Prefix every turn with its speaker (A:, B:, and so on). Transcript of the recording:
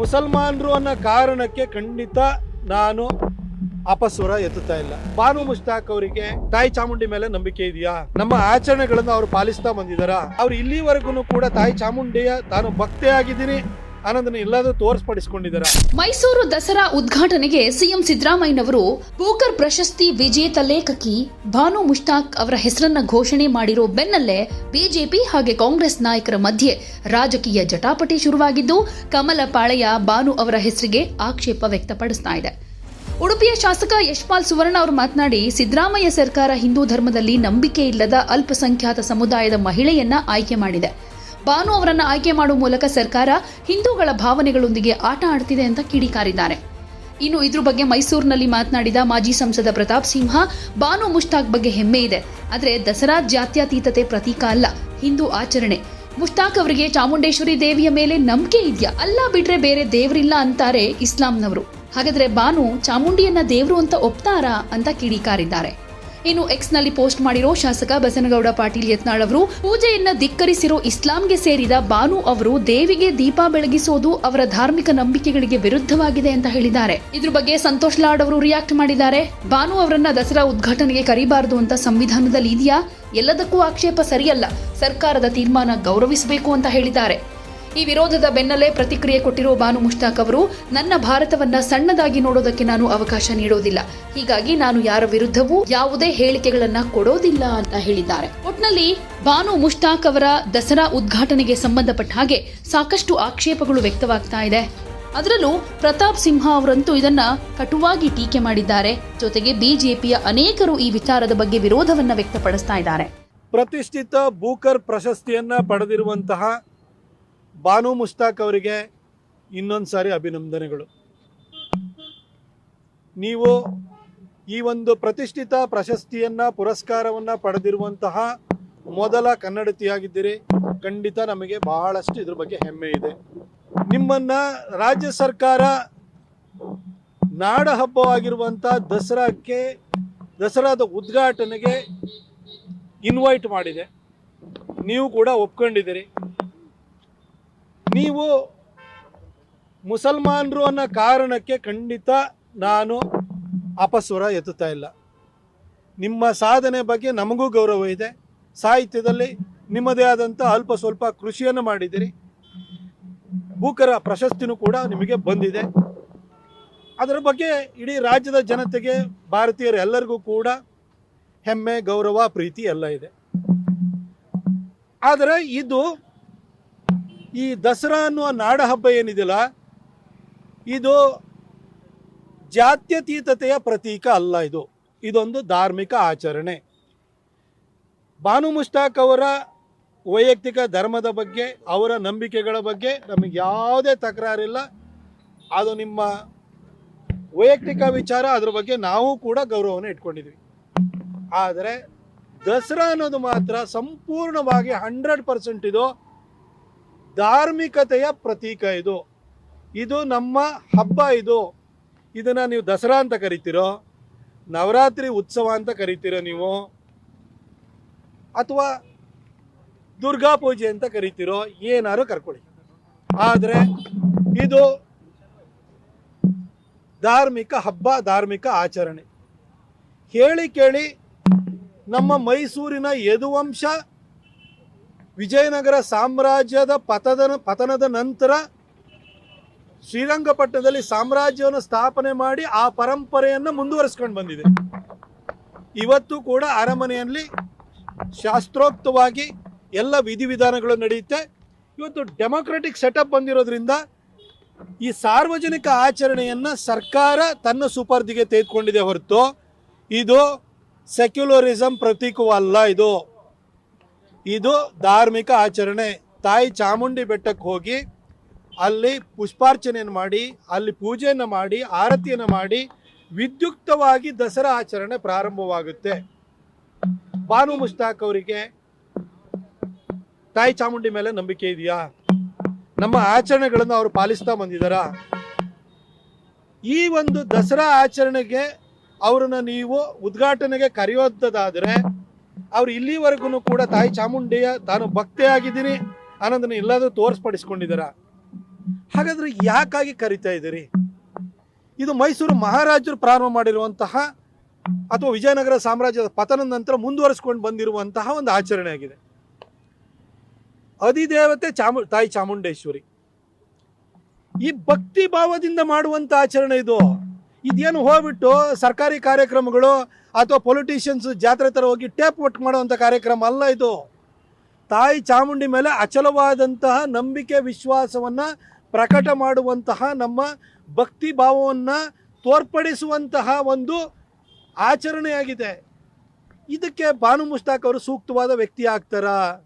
A: ಮುಸಲ್ಮಾನರು ಅನ್ನೋ ಕಾರಣಕ್ಕೆ ಖಂಡಿತ ನಾನು ಅಪಸ್ವರ ಎತ್ತುತ್ತಾ ಇಲ್ಲ. ಬಾನು ಮುಷ್ತಾಕ್ ಅವರಿಗೆ, ತಾಯಿ ಚಾಮುಂಡಿ ಮೇಲೆ ನಂಬಿಕೆ ಇದೆಯಾ? ನಮ್ಮ ಆಚರಣೆಗಳನ್ನು ಅವರು ಪಾಲಿಸ್ತಾ ಬಂದಿದಾರ ಅವ್ರು ಇಲ್ಲಿವರೆಗೂ ಕೂಡ ತಾಯಿ ಚಾಮುಂಡಿಯ ತಾನು ಭಕ್ತೆ ಅನ್ನೋದನ್ನ ಎಲ್ಲಾದ್ರೂ ತೋರಿಸ್ಪಡಿಸ್ಕೊಂಡಿದಾರ
B: ಮೈಸೂರು ದಸರಾ ಉದ್ಘಾಟನೆಗೆ ಸಿಎಂ ಸಿದ್ದರಾಮಯ್ಯನವರು ಬೂಕರ್ ಪ್ರಶಸ್ತಿ ವಿಜೇತ ಲೇಖಕಿ ಭಾನು ಮುಷ್ತಾಕ್ ಅವರ ಹೆಸರನ್ನ ಘೋಷಣೆ ಮಾಡಿರೋ ಬೆನ್ನಲ್ಲೇ ಬಿಜೆಪಿ ಹಾಗೆ ಕಾಂಗ್ರೆಸ್ ನಾಯಕರ ಮಧ್ಯೆ ರಾಜಕೀಯ ಜಟಾಪಟಿ ಶುರುವಾಗಿದ್ದು, ಕಮಲ ಪಾಳೆಯ ಭಾನು ಅವರ ಹೆಸರಿಗೆ ಆಕ್ಷೇಪ ವ್ಯಕ್ತಪಡಿಸ್ತಾ ಇದೆ. ಉಡುಪಿಯ ಶಾಸಕ ಯಶ್ಪಾಲ್ ಸುವರ್ಣ ಅವರು ಮಾತನಾಡಿ, ಸಿದ್ದರಾಮಯ್ಯ ಸರ್ಕಾರ ಹಿಂದೂ ಧರ್ಮದಲ್ಲಿ ನಂಬಿಕೆ ಇಲ್ಲದ ಅಲ್ಪಸಂಖ್ಯಾತ ಸಮುದಾಯದ ಮಹಿಳೆಯನ್ನ ಆಯ್ಕೆ ಮಾಡಿದೆ. ಬಾನು ಅವರನ್ನು ಆಯ್ಕೆ ಮಾಡುವ ಮೂಲಕ ಸರ್ಕಾರ ಹಿಂದೂಗಳ ಭಾವನೆಗಳೊಂದಿಗೆ ಆಟ ಆಡ್ತಿದೆ ಅಂತ ಕಿಡಿಕಾರಿದ್ದಾರೆ. ಇನ್ನು ಇದ್ರ ಬಗ್ಗೆ ಮೈಸೂರಿನಲ್ಲಿ ಮಾತನಾಡಿದ ಮಾಜಿ ಸಂಸದ ಪ್ರತಾಪ್ ಸಿಂಹ, ಬಾನು ಮುಷ್ತಾಕ್ ಬಗ್ಗೆ ಹೆಮ್ಮೆ ಇದೆ. ಆದರೆ ದಸರಾ ಜಾತ್ಯತೀತತೆ ಪ್ರತೀಕ ಅಲ್ಲ, ಹಿಂದೂ ಆಚರಣೆ. ಮುಷ್ತಾಕ್ ಅವರಿಗೆ ಚಾಮುಂಡೇಶ್ವರಿ ದೇವಿಯ ಮೇಲೆ ನಂಬಿಕೆ ಇದೆಯಾ? ಅಲ್ಲ ಬಿಟ್ರೆ ಬೇರೆ ದೇವರಿಲ್ಲ ಅಂತಾರೆ ಇಸ್ಲಾಂನವರು. ಹಾಗಾದ್ರೆ ಬಾನು ಚಾಮುಂಡಿಯನ್ನ ದೇವರು ಅಂತ ಒಪ್ತಾರಾ ಅಂತ ಕಿಡಿಕಾರಿದ್ದಾರೆ. ಇನ್ನು ಎಕ್ಸ್ನಲ್ಲಿ ಪೋಸ್ಟ್ ಮಾಡಿರೋ ಶಾಸಕ ಬಸನಗೌಡ ಪಾಟೀಲ್ ಯತ್ನಾಳ್ ಅವರು, ಪೂಜೆಯನ್ನ ಧಿಕ್ಕರಿಸಿರೋ ಇಸ್ಲಾಂಗೆ ಸೇರಿದ ಬಾನು ಅವರು ದೇವಿಗೆ ದೀಪ ಬೆಳಗಿಸೋದು ಅವರ ಧಾರ್ಮಿಕ ನಂಬಿಕೆಗಳಿಗೆ ವಿರುದ್ಧವಾಗಿದೆ ಅಂತ ಹೇಳಿದ್ದಾರೆ. ಇದ್ರ ಬಗ್ಗೆ ಸಂತೋಷ್ ಲಾಡ್ ಅವರು ರಿಯಾಕ್ಟ್ ಮಾಡಿದ್ದಾರೆ. ಬಾನು ಅವರನ್ನ ದಸರಾ ಉದ್ಘಾಟನೆಗೆ ಕರಿಬಾರದು ಅಂತ ಸಂವಿಧಾನದಲ್ಲಿ ಇದೆಯಾ? ಎಲ್ಲದಕ್ಕೂ ಆಕ್ಷೇಪ ಸರಿಯಲ್ಲ. ಸರ್ಕಾರದ ತೀರ್ಮಾನ ಗೌರವಿಸಬೇಕು ಅಂತ ಹೇಳಿದ್ದಾರೆ. ಈ ವಿರೋಧದ ಬೆನ್ನಲ್ಲೇ ಪ್ರತಿಕ್ರಿಯೆ ಕೊಟ್ಟಿರುವ ಬಾನು ಮುಷ್ತಾಕ್ ಅವರು, ನನ್ನ ಭಾರತವನ್ನ ಸಣ್ಣದಾಗಿ ನೋಡೋದಕ್ಕೆ ನಾನು ಅವಕಾಶ ನೀಡೋದಿಲ್ಲ. ಹೀಗಾಗಿ ನಾನು ಯಾರ ವಿರುದ್ಧವೂ ಯಾವುದೇ ಹೇಳಿಕೆಗಳನ್ನ ಕೊಡೋದಿಲ್ಲ ಅಂತ ಹೇಳಿದ್ದಾರೆ. ಒಟ್ನಲ್ಲಿ ಬಾನು ಮುಷ್ತಾಕ್ ಅವರ ದಸರಾ ಉದ್ಘಾಟನೆಗೆ ಸಂಬಂಧಪಟ್ಟ ಹಾಗೆ ಸಾಕಷ್ಟು ಆಕ್ಷೇಪಗಳು ವ್ಯಕ್ತವಾಗ್ತಾ ಇದೆ. ಅದರಲ್ಲೂ ಪ್ರತಾಪ್ ಸಿಂಹ ಅವರಂತೂ ಇದನ್ನ ಕಟುವಾಗಿ ಟೀಕೆ ಮಾಡಿದ್ದಾರೆ. ಜೊತೆಗೆ ಬಿಜೆಪಿಯ ಅನೇಕರು ಈ ವಿಚಾರದ ಬಗ್ಗೆ ವಿರೋಧವನ್ನ ವ್ಯಕ್ತಪಡಿಸ್ತಾ ಇದ್ದಾರೆ.
A: ಪ್ರತಿಷ್ಠಿತ ಬೂಕರ್ ಪ್ರಶಸ್ತಿಯನ್ನ ಪಡೆದಿರುವಂತಹ ಬಾನು ಮುಸ್ತಾಕ್ ಅವರಿಗೆ ಇನ್ನೊಂದು ಸಾರಿ ಅಭಿನಂದನೆಗಳು. ನೀವು ಈ ಒಂದು ಪ್ರತಿಷ್ಠಿತ ಪ್ರಶಸ್ತಿಯನ್ನ, ಪುರಸ್ಕಾರವನ್ನ ಪಡೆದಿರುವಂತಹ ಮೊದಲ ಕನ್ನಡತಿಯಾಗಿದ್ದೀರಿ. ಖಂಡಿತ ನಮಗೆ ಬಹಳಷ್ಟು ಇದ್ರ ಬಗ್ಗೆ ಹೆಮ್ಮೆ ಇದೆ. ನಿಮ್ಮನ್ನ ರಾಜ್ಯ ಸರ್ಕಾರ ನಾಡ ಹಬ್ಬವಾಗಿರುವಂಥ ದಸರಾಕ್ಕೆ, ದಸರಾದ ಉದ್ಘಾಟನೆಗೆ ಇನ್ವೈಟ್ ಮಾಡಿದೆ. ನೀವು ಕೂಡ ಒಪ್ಕೊಂಡಿದ್ದೀರಿ. ನೀವು ಮುಸಲ್ಮಾನರು ಅನ್ನೋ ಕಾರಣಕ್ಕೆ ಖಂಡಿತ ನಾನು ಅಪಸ್ವರ ಎತ್ತುತ್ತಾ ಇಲ್ಲ. ನಿಮ್ಮ ಸಾಧನೆ ಬಗ್ಗೆ ನಮಗೂ ಗೌರವ ಇದೆ. ಸಾಹಿತ್ಯದಲ್ಲಿ ನಿಮ್ಮದೇ ಆದಂಥ ಅಲ್ಪ ಸ್ವಲ್ಪ ಕೃಷಿಯನ್ನು ಮಾಡಿದ್ದೀರಿ. ಭೂಕರ ಪ್ರಶಸ್ತಿನೂ ಕೂಡ ನಿಮಗೆ ಬಂದಿದೆ. ಅದರ ಬಗ್ಗೆ ಇಡೀ ರಾಜ್ಯದ ಜನತೆಗೆ ಭಾರತೀಯರೆಲ್ಲರಿಗೂ ಕೂಡ ಹೆಮ್ಮೆ, ಗೌರವ, ಪ್ರೀತಿ ಎಲ್ಲ ಇದೆ. ಆದರೆ ಇದು ಈ ದಸರಾ ಅನ್ನುವ ನಾಡ ಹಬ್ಬ ಏನಿದೆಯಲ್ಲ, ಇದು ಜಾತ್ಯತೀತತೆಯ ಪ್ರತೀಕ ಅಲ್ಲ ಇದು. ಇದೊಂದು ಧಾರ್ಮಿಕ ಆಚರಣೆ. ಬಾನು ಮುಷ್ತಾಕ್ ಅವರ ವೈಯಕ್ತಿಕ ಧರ್ಮದ ಬಗ್ಗೆ, ಅವರ ನಂಬಿಕೆಗಳ ಬಗ್ಗೆ ನಮಗೆ ಯಾವುದೇ ತಕರಾರಿಲ್ಲ. ಅದು ನಿಮ್ಮ ವೈಯಕ್ತಿಕ ವಿಚಾರ, ಅದ್ರ ಬಗ್ಗೆ ನಾವು ಕೂಡ ಗೌರವವನ್ನು ಇಟ್ಕೊಂಡಿದ್ವಿ. ಆದರೆ ದಸರಾ ಅನ್ನೋದು ಮಾತ್ರ ಸಂಪೂರ್ಣವಾಗಿ ಹಂಡ್ರೆಡ್ ಪರ್ಸೆಂಟ್ ಇದು ಧಾರ್ಮಿಕತೆಯ ಪ್ರತೀಕ ಇದು. ಇದು ನಮ್ಮ ಹಬ್ಬ ಇದು. ಇದನ್ನು ನೀವು ದಸರಾ ಅಂತ ಕರಿತೀರೋ, ನವರಾತ್ರಿ ಉತ್ಸವ ಅಂತ ಕರಿತೀರೋ ನೀವು, ಅಥವಾ ದುರ್ಗಾ ಪೂಜೆ ಅಂತ ಕರಿತೀರೋ, ಏನಾರು ಕರ್ಕೊಳ್ಳಿ. ಆದರೆ ಇದು ಧಾರ್ಮಿಕ ಹಬ್ಬ, ಧಾರ್ಮಿಕ ಆಚರಣೆ. ಹೇಳಿ ಕೇಳಿ ನಮ್ಮ ಮೈಸೂರಿನ ಯದುವಂಶ ವಿಜಯನಗರ ಸಾಮ್ರಾಜ್ಯದ ಪತದ ಪತನದ ನಂತರ ಶ್ರೀರಂಗಪಟ್ಟಣದಲ್ಲಿ ಸಾಮ್ರಾಜ್ಯವನ್ನು ಸ್ಥಾಪನೆ ಮಾಡಿ ಆ ಪರಂಪರೆಯನ್ನು ಮುಂದುವರಿಸ್ಕೊಂಡು ಬಂದಿದೆ. ಇವತ್ತು ಕೂಡ ಅರಮನೆಯಲ್ಲಿ ಶಾಸ್ತ್ರೋಕ್ತವಾಗಿ ಎಲ್ಲ ವಿಧಿವಿಧಾನಗಳು ನಡೆಯುತ್ತೆ. ಇವತ್ತು ಡೆಮೊಕ್ರೆಟಿಕ್ ಸೆಟಪ್ ಬಂದಿರೋದ್ರಿಂದ ಈ ಸಾರ್ವಜನಿಕ ಆಚರಣೆಯನ್ನು ಸರ್ಕಾರ ತನ್ನ ಸುಪರ್ದಿಗೆ ತೆಗೆದುಕೊಂಡಿದೆ ಹೊರತು ಇದು ಸೆಕ್ಯುಲರಿಸಂ ಪ್ರತೀಕವಲ್ಲ ಇದು. ಇದು ಧಾರ್ಮಿಕ ಆಚರಣೆ. ತಾಯಿ ಚಾಮುಂಡಿ ಬೆಟ್ಟಕ್ಕೆ ಹೋಗಿ ಅಲ್ಲಿ ಪುಷ್ಪಾರ್ಚನೆಯನ್ನು ಮಾಡಿ, ಅಲ್ಲಿ ಪೂಜೆಯನ್ನು ಮಾಡಿ, ಆರತಿಯನ್ನು ಮಾಡಿ ವಿದ್ಯುಕ್ತವಾಗಿ ದಸರಾ ಆಚರಣೆ ಪ್ರಾರಂಭವಾಗುತ್ತೆ. ಬಾನು ಮುಷ್ತಾಕ್ ಅವರಿಗೆ ತಾಯಿ ಚಾಮುಂಡಿ ಮೇಲೆ ನಂಬಿಕೆ ಇದೆಯಾ? ನಮ್ಮ ಆಚರಣೆಗಳನ್ನು ಅವರು ಪಾಲಿಸ್ತಾ ಬಂದಿದ್ದಾರಾ? ಈ ಒಂದು ದಸರಾ ಆಚರಣೆಗೆ ಅವರನ್ನ ನೀವು ಉದ್ಘಾಟನೆಗೆ ಕರೆಯೋದಾದ್ರೆ ಅವ್ರು ಇಲ್ಲಿವರೆಗೂ ಕೂಡ ತಾಯಿ ಚಾಮುಂಡಿಯ ತಾನು ಭಕ್ತಿ ಆಗಿದ್ದೀನಿ ಅನ್ನೋದನ್ನ ಎಲ್ಲಾದ್ರೂ ತೋರಿಸ್ಪಡಿಸ್ಕೊಂಡಿದ್ದಾರ? ಹಾಗಾದ್ರೆ ಯಾಕಾಗಿ ಕರಿತಾ ಇದ್ದೀರಿ? ಇದು ಮೈಸೂರು ಮಹಾರಾಜರು ಪ್ರಾರಂಭ ಮಾಡಿರುವಂತಹ ಅಥವಾ ವಿಜಯನಗರ ಸಾಮ್ರಾಜ್ಯದ ಪತನದ ನಂತರ ಮುಂದುವರಿಸ್ಕೊಂಡು ಬಂದಿರುವಂತಹ ಒಂದು ಆಚರಣೆ ಆಗಿದೆ. ಅಧಿದೇವತೆ ಚಾಮು, ತಾಯಿ ಚಾಮುಂಡೇಶ್ವರಿ. ಈ ಭಕ್ತಿ ಭಾವದಿಂದ ಮಾಡುವಂತ ಆಚರಣೆ ಇದು. ಇದೇನು ಹೋಗ್ಬಿಟ್ಟು ಸರ್ಕಾರಿ ಕಾರ್ಯಕ್ರಮಗಳು ಅಥವಾ ಪೊಲಿಟಿಷಿಯನ್ಸ್ ಜಾತ್ರೆ ಥರ ಹೋಗಿ ಟೇಪ್ ಒಟ್ಟು ಮಾಡುವಂಥ ಕಾರ್ಯಕ್ರಮ ಅಲ್ಲ ಇದು. ತಾಯಿ ಚಾಮುಂಡಿ ಮೇಲೆ ಅಚಲವಾದಂತಹ ನಂಬಿಕೆ ವಿಶ್ವಾಸವನ್ನು ಪ್ರಕಟ ಮಾಡುವಂತಹ ನಮ್ಮ ಭಕ್ತಿ ಭಾವವನ್ನು ತೋರ್ಪಡಿಸುವಂತಹ ಒಂದು ಆಚರಣೆಯಾಗಿದೆ. ಇದಕ್ಕೆ ಬಾನು ಮುಸ್ತಾಕ್ ಅವರು ಸೂಕ್ತವಾದ ವ್ಯಕ್ತಿ ಆಗ್ತಾರಾ?